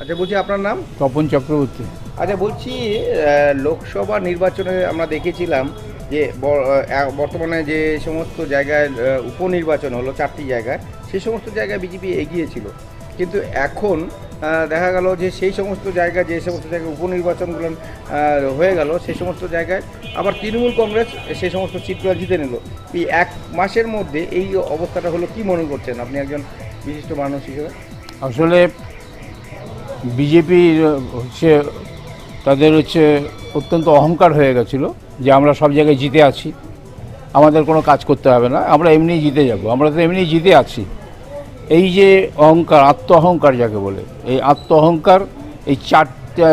আচ্ছা বলছি আপনার নাম? তপন চক্রবর্তী। আচ্ছা বলছি লোকসভা নির্বাচনে আমরা দেখেছিলাম যে বর্তমানে যে সমস্ত জায়গায় উপনির্বাচন হলো চারটি জায়গায় সেই সমস্ত জায়গায় বিজেপি এগিয়েছিল। কিন্তু এখন দেখা গেল যে সেই সমস্ত জায়গায় যে সমস্ত জায়গায় উপনির্বাচনগুলো হয়ে গেল সেই সমস্ত জায়গায় আবার তৃণমূল কংগ্রেস সেই সমস্ত সিটগুলো জিতে নিল। এই এক মাসের মধ্যে এই অবস্থাটা হলো কি মনে করছেন আপনি একজন বিশিষ্ট মানুষ হিসেবে? আসলে বিজেপির হচ্ছে, তাদের হচ্ছে অত্যন্ত অহংকার হয়ে গেছিল যে আমরা সব জায়গায় জিতে আছি, আমাদের কোনো কাজ করতে হবে না, আমরা এমনি জিতে যাব, আমরা তো এমনি জিতে আছি। এই যে অহংকার আত্ম অহংকার যাকে বলে, এই আত্ম অহংকার এই চারটা,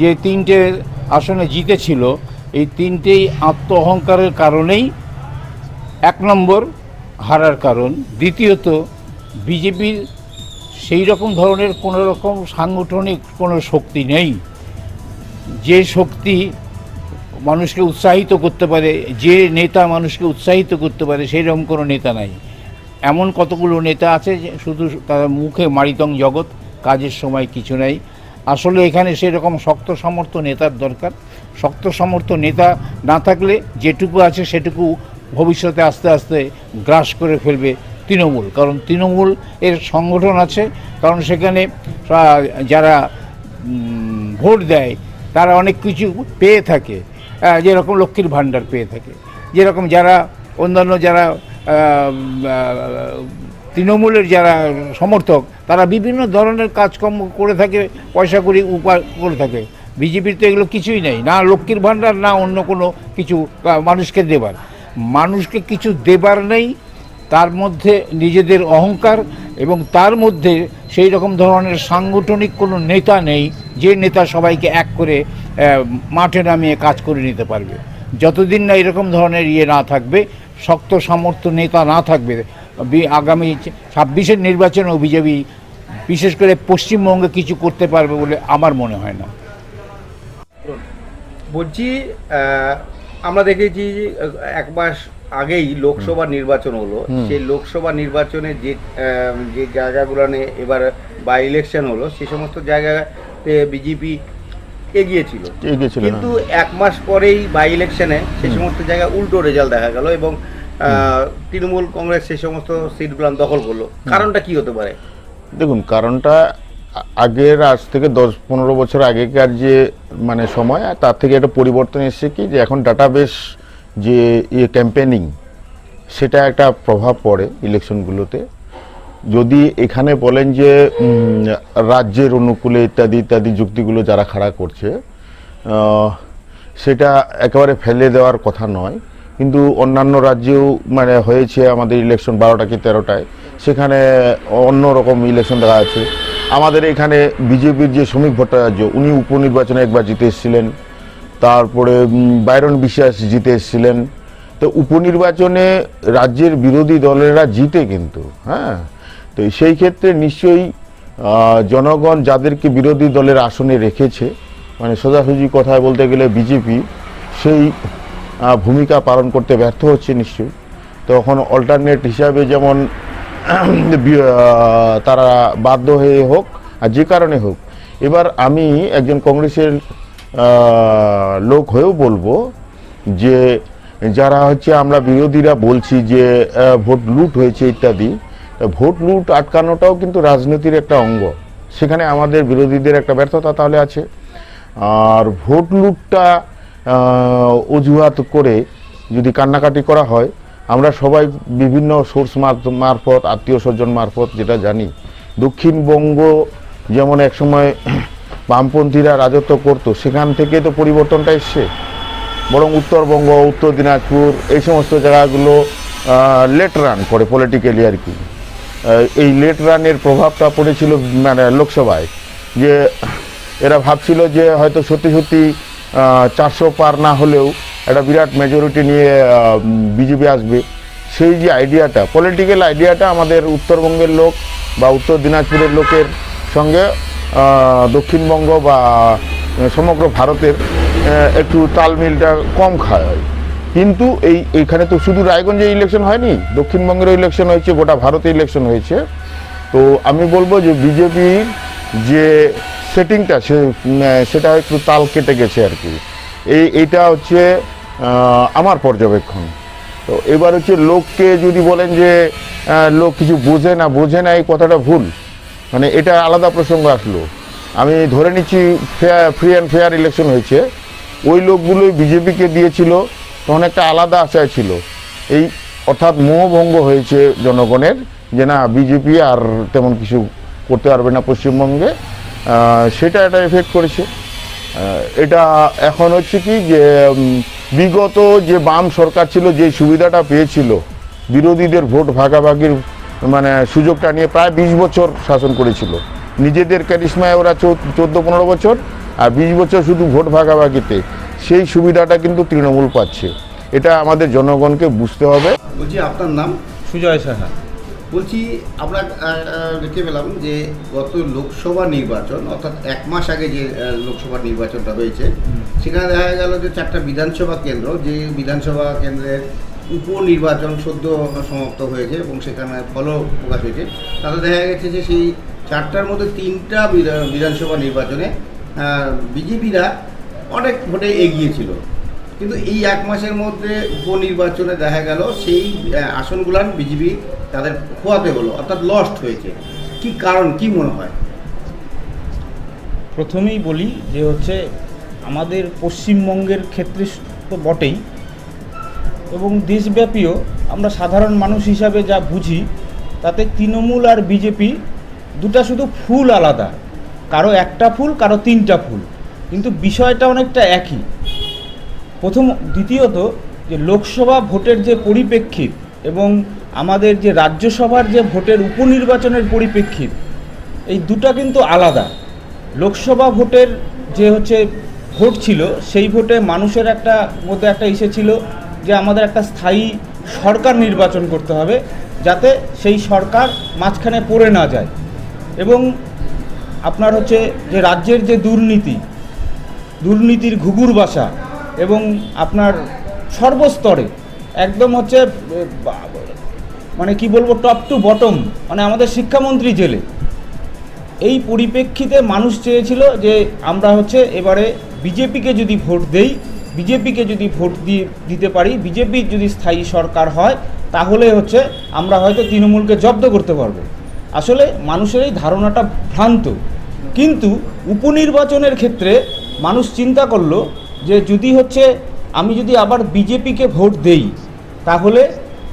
যে তিনটে আসনে জিতেছিল, এই তিনটেই আত্ম অহংকারের কারণেই এক নম্বর হারার কারণ, দ্বিতীয়ত বিজেপির সেই রকম ধরনের কোনো রকম সাংগঠনিক কোনো শক্তি নেই। যে শক্তি মানুষকে উৎসাহিত করতে পারে, যে নেতা মানুষকে উৎসাহিত করতে পারে সেই রকম কোনো নেতা নাই। এমন কতগুলো নেতা আছে শুধু তার মুখে মারিতং জগৎ, কাজের সময় কিছু নাই। আসলে এখানে সেরকম শক্ত সমর্থ নেতার দরকার। শক্ত সমর্থ নেতা না থাকলে যেটুকু আছে সেটুকু ভবিষ্যতে আস্তে আস্তে গ্রাস করে ফেলবে। তৃণমূল, কারণ তৃণমূল এর সংগঠন আছে, কারণ সেখানে যারা ভোট দেয়, তারা অনেক কিছু পেয়ে থাকে। যেরকম লক্ষ্মীর ভাণ্ডার পেয়ে থাকে। যেরকম যারা, অন্যান্য যারা তৃণমূলের যারা সমর্থক, তারা বিভিন্ন ধরনের কাজকর্ম করে থাকে, পয়সা করি উপায় করে থাকে। বিজেপির তো এগুলো কিছুই নেই, না লক্ষ্মীর ভাণ্ডার, না অন্য কোনো কিছু মানুষকে দেবার। মানুষকে কিছু দেবার নেই তার মধ্যে নিজেদের অহংকার এবং তার মধ্যে সেই রকম ধরনের সাংগঠনিক কোনো নেতা নেই যে নেতা সবাইকে এক করে মাঠে নামিয়ে কাজ করে নিতে পারবে। যতদিন না এরকম ধরনের ইয়ে না থাকবে শক্ত সামর্থ্য নেতা না থাকবে আগামী ছাব্বিশের নির্বাচনেও বিজেপি বিশেষ করে পশ্চিমবঙ্গে কিছু করতে পারবে বলে আমার মনে হয় না। বলছি আমরা দেখেছি যে, আহ, এক মাস আগেই লোকসভা নির্বাচন হলো সেই লোকসভা নির্বাচনে যে যে জায়গাগুলো এবার বাই ইলেকশন হলো সে সমস্ত জায়গাতে বিজেপি এগিয়েছিল। এগিয়েছিল, কিন্তু এক মাস পরেই বাই ইলেকশনে সে সমস্ত জায়গায় উল্টো রেজাল্ট দেখা গেল এবং তৃণমূল কংগ্রেস সে সমস্ত সিটগুলো দখল করল। কারণটা কি হতে পারে? দেখুন কারণটা আগের আজ থেকে দশ পনেরো বছর আগেকার যে মানে সময় আর তার থেকে একটা পরিবর্তন এসেছে কি যে এখন ডাটাবেস যে ইয়ে ক্যাম্পেনিং সেটা একটা প্রভাব পড়ে ইলেকশনগুলোতে যদি এখানে বলেন যে রাজ্যের অনুকূলে ইত্যাদি ইত্যাদি যুক্তিগুলো যারা খাড়া করছে সেটা একেবারে ফেলে দেওয়ার কথা নয়। কিন্তু অন্যান্য রাজ্যেও মানে হয়েছে আমাদের ইলেকশন বারোটা কি তেরোটায়। সেখানে অন্য রকম ইলেকশন দেখা যাচ্ছে। আমাদের এখানে বিজেপির যে শ্রমিক ভট্টাচার্য, উনি উপনির্বাচনে একবার জিতে এসেছিলেন। তারপরে বাইরন বিশ্বাস জিতে এসেছিলেন। তো উপনির্বাচনে রাজ্যের বিরোধী দলেরা জিতে কিন্তু হ্যাঁ? তো সেই ক্ষেত্রে নিশ্চয়ই জনগণ যাদেরকে বিরোধী দলের আসনে রেখেছে মানে সোজাসুজি কথায় বলতে গেলে বিজেপি, সেই ভূমিকা পালন করতে ব্যর্থ হচ্ছে নিশ্চয়ই। তখন অল্টারনেট হিসাবে যেমন তারা বাধ্য হয়ে হোক, আর যে কারণে হোক। এবার আমি একজন কংগ্রেসের লোক হয়েও বলব যে যারা হচ্ছে আমরা বিরোধীরা বলছি যে ভোট লুট হয়েছে ইত্যাদি, ভোট লুট আটকানোটাও কিন্তু রাজনীতির একটা অঙ্গ। সেখানে আমাদের বিরোধীদের একটা ব্যর্থতা তাহলে আছে। আর ভোট লুটটা অজুহাত করে যদি কান্নাকাটি করা হয়, আমরা সবাই বিভিন্ন সোর্স মারফত, আত্মীয় স্বজন মারফত যেটা জানি, দক্ষিণবঙ্গ যেমন একসময় বামপন্থীরা রাজত্ব করতো, সেখান থেকে তো পরিবর্তনটা এসছে। বরং উত্তরবঙ্গ, উত্তর দিনাজপুর, এই সমস্ত জায়গাগুলো লেট রান করে পলিটিক্যালি আর কি। এই লেট রানের প্রভাবটা পড়েছিল মানে লোকসভায়। যে এরা ভাবছিল যে হয়তো সত্যি সত্যি চারশো পার না হলেও একটা বিরাট মেজরিটি নিয়ে বিজেপি আসবে। সেই যে আইডিয়াটা পলিটিক্যাল আইডিয়াটা আমাদের উত্তরবঙ্গের লোক বা উত্তর দিনাজপুরের লোকের সঙ্গে দক্ষিণবঙ্গ বা সমগ্র ভারতের একটু তালমিলটা কম খায়। কিন্তু এই এইখানে তো শুধু রায়গঞ্জে ইলেকশন হয়নি, দক্ষিণবঙ্গেরও ইলেকশন হয়েছে, গোটা ভারতে ইলেকশন হয়েছে। তো আমি বলব যে বিজেপির যে সেটিংটা সে সেটা একটু তাল কেটে গেছে আর কি। এই, এইটা হচ্ছে আমার পর্যবেক্ষণ। তো এবার হচ্ছে লোককে যদি বলেন যে লোক কিছু বোঝে না বোঝে না, এই কথাটা ভুল। মানে এটা আলাদা প্রসঙ্গ আসলো। আমি ধরে নিচ্ছি fair free and fair election হয়েছে। ওই লোকগুলোই বিজেপিকে দিয়েছিল, তখন একটা আলাদা আশায় ছিল। এই অর্থাৎ মোহভঙ্গ হয়েছে জনগণের যে না, বিজেপি আর তেমন কিছু করতে পারবে না পশ্চিমবঙ্গে। সেটা একটা এফেক্ট করেছে। এটা এখন হচ্ছে কি যে বিগত যে বাম সরকার ছিল, যে সুবিধাটা পেয়েছিল, বিরোধীদের ভোট ভাগাভাগির মানে সুযোগটা নিয়ে প্রায় বিশ বছর শাসন করেছিল। নিজেদের ক্যারিসমায় ওরা চোদ্দ পনেরো বছর আর বিশ বছর শুধু ভোট ভাগাভাগিতে। সেই সুবিধাটা কিন্তু তৃণমূল পাচ্ছে। এটা আমাদের জনগণকে বুঝতে হবে। বলছি আপনার নাম? সুজয় সাহা। বলছি আমরা দেখতে পেলাম যে গত লোকসভা নির্বাচন অর্থাৎ এক মাস আগে যে লোকসভা নির্বাচনটা হয়েছে সেখানে দেখা গেল যে চারটা বিধানসভা কেন্দ্র যে বিধানসভা কেন্দ্রের উপনির্বাচন সদ্য সমাপ্ত হয়েছে এবং সেখানে ফলও প্রকাশ হয়েছে। তাতে দেখা গেছে যে সেই চারটার মধ্যে তিনটা বিধানসভা নির্বাচনে বিজেপিরা অনেক ভোটে এগিয়ে ছিল। কিন্তু এই এক মাসের মধ্যে উপনির্বাচনে দেখা গেল সেই আসনগুলান বিজেপি তাদের খোয়াতে হলো, অর্থাৎ লস্ট হয়েছে। কি কারণ, কি মনে হয়? প্রথমেই বলি যে হচ্ছে আমাদের পশ্চিমবঙ্গের ক্ষেত্রে তো বটেই এবং দেশব্যাপীও আমরা সাধারণ মানুষ হিসাবে যা বুঝি, তাতে তৃণমূল আর বিজেপি দুটা শুধু ফুল আলাদা। কারও একটা ফুল, কারও তিনটা ফুল। কিন্তু বিষয়টা অনেকটা একই। প্রথম, দ্বিতীয়ত যে লোকসভা ভোটের যে পরিপ্রেক্ষিত এবং আমাদের যে রাজ্যসভার যে ভোটের উপনির্বাচনের পরিপ্রেক্ষিত, এই দুটা কিন্তু আলাদা। লোকসভা ভোটের যে হচ্ছে ভোট ছিল, সেই ভোটে মানুষের একটা মধ্যে একটা ইসে ছিল যে আমাদের একটা স্থায়ী সরকার নির্বাচন করতে হবে যাতে সেই সরকার মাঝখানে পড়ে না যায়। এবং আপনার হচ্ছে যে রাজ্যের যে দুর্নীতি, দুর্নীতির ঘুঘুর বাসা এবং আপনার সর্বস্তরে একদম হচ্ছে মানে কি বলব টপ টু বটম মানে আমাদের শিক্ষামন্ত্রী জেলে। এই পরিপ্রেক্ষিতে মানুষ চেয়েছিল যে আমরা হচ্ছে এবারে বিজেপিকে যদি ভোট দেই, বিজেপিকে যদি ভোট দিয়ে দিতে পারি বিজেপির যদি স্থায়ী সরকার হয়, তাহলে হচ্ছে আমরা হয়তো তৃণমূলকে জব্দ করতে পারব। আসলে মানুষের এই ধারণাটা ভ্রান্ত। কিন্তু উপনির্বাচনের ক্ষেত্রে মানুষ চিন্তা করল যে যদি হচ্ছে আমি যদি আবার বিজেপিকে ভোট দেই, তাহলে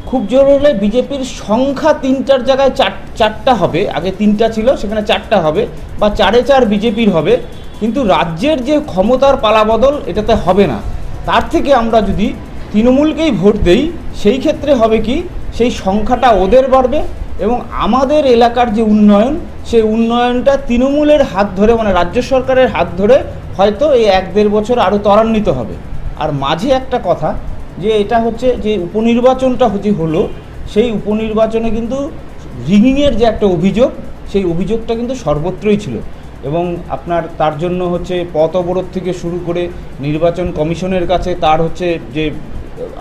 খুব জোর হলে বিজেপির সংখ্যা তিনটার জায়গায় চার, চারটা হবে। আগে তিনটা ছিল, সেখানে চারটা হবে বা চারে চার বিজেপির হবে। কিন্তু রাজ্যের যে ক্ষমতার পালাবদল, এটাতে হবে না। তার থেকে আমরা যদি তৃণমূলকেই ভোট দেই, সেই ক্ষেত্রে হবে কি, সেই সংখ্যাটা ওদের বাড়বে এবং আমাদের এলাকার যে উন্নয়ন, সেই উন্নয়নটা তৃণমূলের হাত ধরে মানে রাজ্য সরকারের হাত ধরে হয়তো এই এক দেড় বছর আরও ত্বরান্বিত হবে। আর মাঝে একটা কথা যে এটা হচ্ছে যে উপনির্বাচনটা হচ্ছে হলো, সেই উপনির্বাচনে কিন্তু রিগিংয়ের যে একটা অভিযোগ, সেই অভিযোগটা কিন্তু সর্বত্রই ছিল। এবং আপনার তার জন্য হচ্ছে পথ অবরোধ থেকে শুরু করে নির্বাচন কমিশনের কাছে তার হচ্ছে যে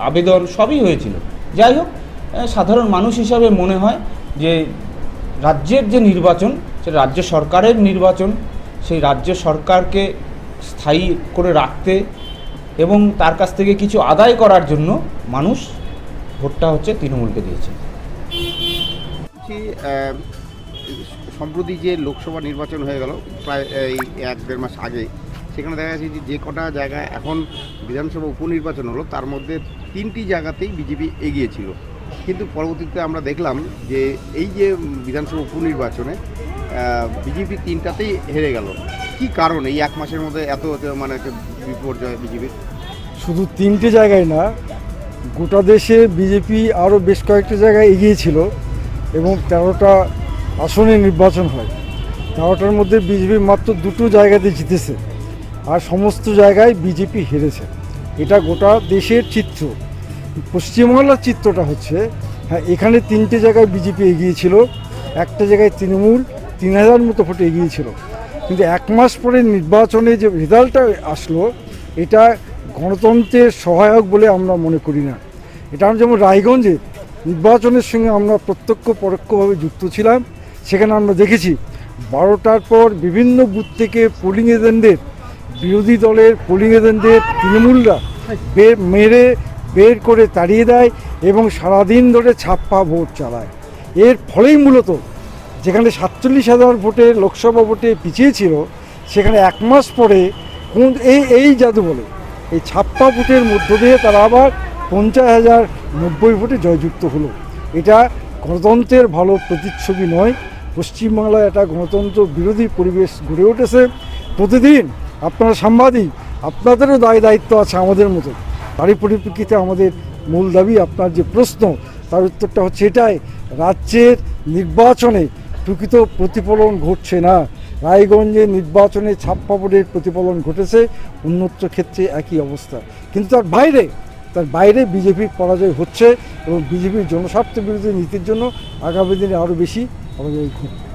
আবেদন সবই হয়েছিল। যাই হোক সাধারণ মানুষ হিসাবে মনে হয় যে রাজ্যের যে নির্বাচন সেটা রাজ্য সরকারের নির্বাচন, সেই রাজ্য সরকারকে স্থায়ী করে রাখতে এবং তার কাছ থেকে কিছু আদায় করার জন্য মানুষ ভোটটা হচ্ছে তৃণমূলকে দিয়েছে। সম্প্রতি যে লোকসভা নির্বাচন হয়ে গেল, প্রায় এই এক দেড় মাস আগে, সেখানে দেখা যাচ্ছে যে যে কটা জায়গায় এখন বিধানসভা উপনির্বাচন হলো, তার মধ্যে তিনটি জায়গাতেই বিজেপি এগিয়েছিল কিন্তু পরবর্তীতে আমরা দেখলাম যে এই যে বিধানসভা উপনির্বাচনে বিজেপি তিনটাতেই হেরে গেল। কি কারণ এই এক মাসের মধ্যে এত মানে বিপর্যয় বিজেপির শুধু তিনটে জায়গায় না, গোটা দেশে বিজেপি আরও বেশ কয়েকটা জায়গায় এগিয়েছিল এবং তেরোটা আসনে নির্বাচন হয়। তেরোটার মধ্যে বিজেপি মাত্র দুটো জায়গাতে জিতেছে আর সমস্ত জায়গায় বিজেপি হেরেছে। এটা গোটা দেশের চিত্র। পশ্চিমবাংলার চিত্রটা হচ্ছে হ্যাঁ এখানে তিনটে জায়গায় বিজেপি এগিয়েছিল একটা জায়গায় তৃণমূল তিন হাজার মতো ভোটে এগিয়েছিল কিন্তু এক মাস পরে নির্বাচনে যে রেজাল্টটা আসলো, এটা গণতন্ত্রের সহায়ক বলে আমরা মনে করি না। এটা আমরা যেমন রায়গঞ্জে নির্বাচনের সঙ্গে আমরা প্রত্যক্ষ পরোক্ষভাবে যুক্ত ছিলাম, সেখানে আমরা দেখেছি বারোটার পর বিভিন্ন বুথ থেকে পোলিং এজেন্টদের বিরোধী দলের পোলিং এজেন্টদের তৃণমূলরা বের, মেরে বের করে তাড়িয়ে দেয় এবং সারাদিন ধরে ছাপ্পা ভোট চালায়। এর ফলেই মূলত যেখানে সাতচল্লিশ হাজার ভোটে লোকসভা ভোটে পিছিয়ে ছিল, সেখানে এক মাস পরে কোন এই এই জাদু বলে এই ছাপ্পা ভোটের মধ্য দিয়ে তারা আবার পঞ্চাশ হাজার নব্বই ভোটে জয়যুক্ত হলো। এটা গণতন্ত্রের ভালো প্রতিচ্ছবি নয়। পশ্চিমবাংলায় একটা গণতন্ত্র বিরোধী পরিবেশ গড়ে উঠেছে। প্রতিদিন আপনারা সাংবাদিক, আপনাদেরও দায় দায়িত্ব আছে আমাদের মতো। তারই পরিপ্রেক্ষিতে আমাদের মূল দাবি, আপনার যে প্রশ্ন, তার উত্তরটা হচ্ছে এটাই। রাজ্যের নির্বাচনে প্রকৃত প্রতিফলন ঘটছে না। রায়গঞ্জে নির্বাচনে ছাপ্পা ভোটের প্রতিফলন ঘটেছে উন্নত ক্ষেত্রে একই অবস্থা। কিন্তু তার বাইরে তার বাইরে বিজেপির পরাজয় হচ্ছে এবং বিজেপির জনস্বার্থ বিরোধী নীতির জন্য আগামী দিনে আরও বেশি পরাজয় ঘটবে।